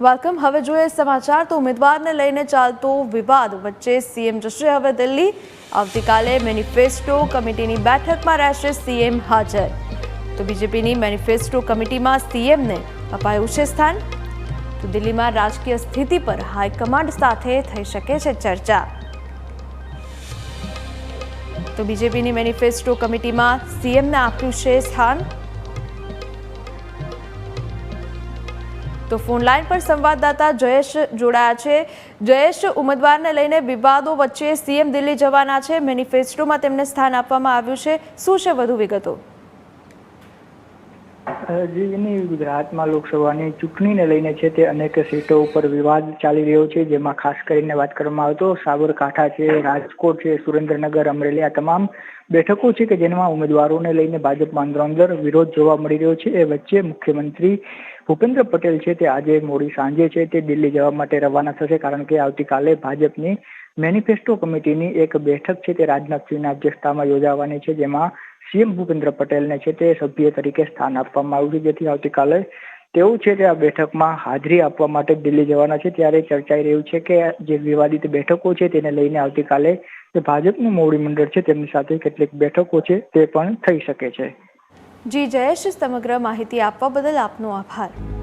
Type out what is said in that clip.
Welcome. હવે જોઈએ સમાચાર. તો ઉમેદવારને લઈને ચાલતો વિવાદ વચ્ચે સીએમ જશે હવે દિલ્હી. આવતીકાલે મેનિફેસ્ટો કમિટીની બેઠકમાં રહેશે સીએમ હાજર. તો બીજેપીની મેનિફેસ્ટો કમિટીમાં સીએમને અપાયું છે સ્થાન. તો દિલ્હીમાં રાજકીય સ્થિતિ પર હાઈકમાન્ડ સાથે થઈ શકે છે ચર્ચા. તો બીજેપીની મેનિફેસ્ટો કમિટીમાં સીએમને આપ્યું છે સ્થાન. તો ફોન લાઈન પર સંવાદદાતા જયેશ જોડાયા છે. જયેશ, ઉમેદવારને લઈને વિવાદો વચ્ચે સીએમ દિલ્હી જવાના છે. મેનિફેસ્ટોમાં તેમને સ્થાન આપવામાં આવ્યું છે. શું છે વધુ વિગતો? જે ગુજરાતમાં લોકસભાની ચૂંટણીને લઈને છે તે અનેક સીટો ઉપર વિવાદ ચાલી રહ્યો છે, જેમાં ખાસ કરીને વાત કરવામાં આવે તો સાબરકાંઠા છે, રાજકોટ છે, સુરેન્દ્રનગર, અમરેલી આ તમામ બેઠકો છે કે જેમાં ઉમેદવારોને લઈને ભાજપમાં અંદરોઅંદર વિરોધ જોવા મળી રહ્યો છે. એ વચ્ચે મુખ્યમંત્રી ભૂપેન્દ્ર પટેલ છે તે આજે મોડી સાંજે છે તે દિલ્હી જવા માટે રવાના થશે, કારણ કે આવતીકાલે ભાજપની મેનિફેસ્ટો કમિટીની એક બેઠક છે તે રાજનાથસિંહના અધ્યક્ષતામાં યોજાવાની છે, જેમાં સીએમ ભૂપેન્દ્ર પટેલને છે તે સભ્ય તરીકે સ્થાન આપવામાં આવ્યું છે. જેથી આવતીકાલે તેઓ છે તે આ બેઠકમાં હાજરી આપવા માટે દિલ્હી જવાના છે. ત્યારે ચર્ચાઈ રહ્યું છે કે જે વિવાદિત બેઠકો છે તેને લઈને આવતીકાલે જે ભાજપનું મોવડી મંડળ છે તેમની સાથે કેટલીક બેઠકો છે તે પણ થઈ શકે છે. જી જયેશ, સમગ્ર માહિતી આપવા બદલ આપનો આભાર.